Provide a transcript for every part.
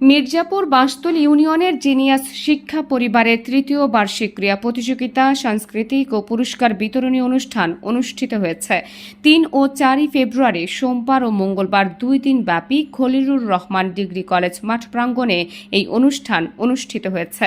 মির্জাপুর বাঁশতল ইউনিয়নের জিনিয়াস শিক্ষা পরিবারের তৃতীয় বার্ষিক ক্রীড়া প্রতিযোগিতা, সাংস্কৃতিক ও পুরস্কার বিতরণী অনুষ্ঠান অনুষ্ঠিত হয়েছে। তিন ও চারই ফেব্রুয়ারি, সোমবার ও মঙ্গলবার দুই দিন ব্যাপী খলিলুর রহমান ডিগ্রি কলেজ মাঠ প্রাঙ্গণে এই অনুষ্ঠান অনুষ্ঠিত হয়েছে।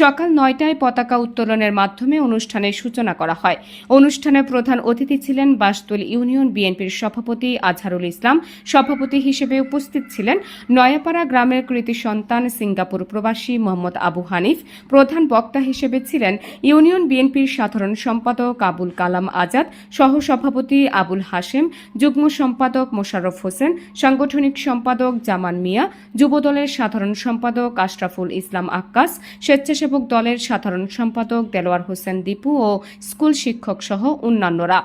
সকাল নয়টায় পতাকা উত্তোলনের মাধ্যমে অনুষ্ঠানের সূচনা করা হয়। অনুষ্ঠানে প্রধান অতিথি ছিলেন বাঁশতল ইউনিয়ন বিএনপির সভাপতি আজহারুল ইসলাম। সভাপতি হিসেবে উপস্থিত ছিলেন নয়াপাড়া গ্রামের কৃতি সন্তান সিঙ্গাপুর প্রবাসী মোহাম্মদ আবু হানিফ প্রধান বক্তা হিসেবে ছিলেন ইউনিয়ন বিএনপির সাধারণ সম্পাদক আবুল কালাম আজাদ সহ সভাপতি আবুল হাশেম, যুগ্ম সম্পাদক মোশাররফ হোসেন, সাংগঠনিক সম্পাদক জামান মিয়া, যুবদলের সাধারণ সম্পাদক আশরাফুল ইসলাম আক্কাস, স্বেচ্ছাসেবক দলের সাধারণ সম্পাদক দেলোয়ার হোসেন দীপু ও স্কুল শিক্ষক সহ অন্যান্যরা।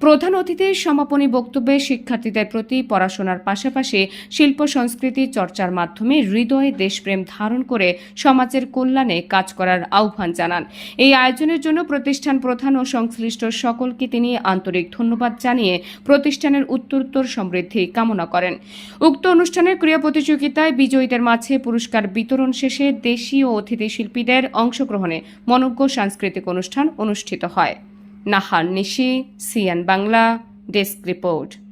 প্রধান অতিথির সমাপনী বক্তব্যে শিক্ষার্থীদের প্রতি পড়াশোনার পাশাপাশি শিল্প সংস্কৃতি চর্চার মাধ্যমে হৃদয়ে দেশপ্রেম ধারণ করে সমাজের কল্যাণে কাজ করার আহ্বান জানান। এই আয়োজনের জন্য প্রতিষ্ঠান প্রধান ও সংশ্লিষ্ট সকলকে তিনি আন্তরিক ধন্যবাদ জানিয়ে প্রতিষ্ঠানের উত্তরোত্তর সমৃদ্ধি কামনা করেন। উক্ত অনুষ্ঠানের ক্রীড়া প্রতিযোগিতায় বিজয়ীদের মাঝে পুরস্কার বিতরণ শেষে দেশীয় অতিথি শিল্পীদের অংশগ্রহণে মনজ্ঞ সাংস্কৃতিক অনুষ্ঠান অনুষ্ঠিত হয়। Nahar Nishi Sian Bangla, desk report.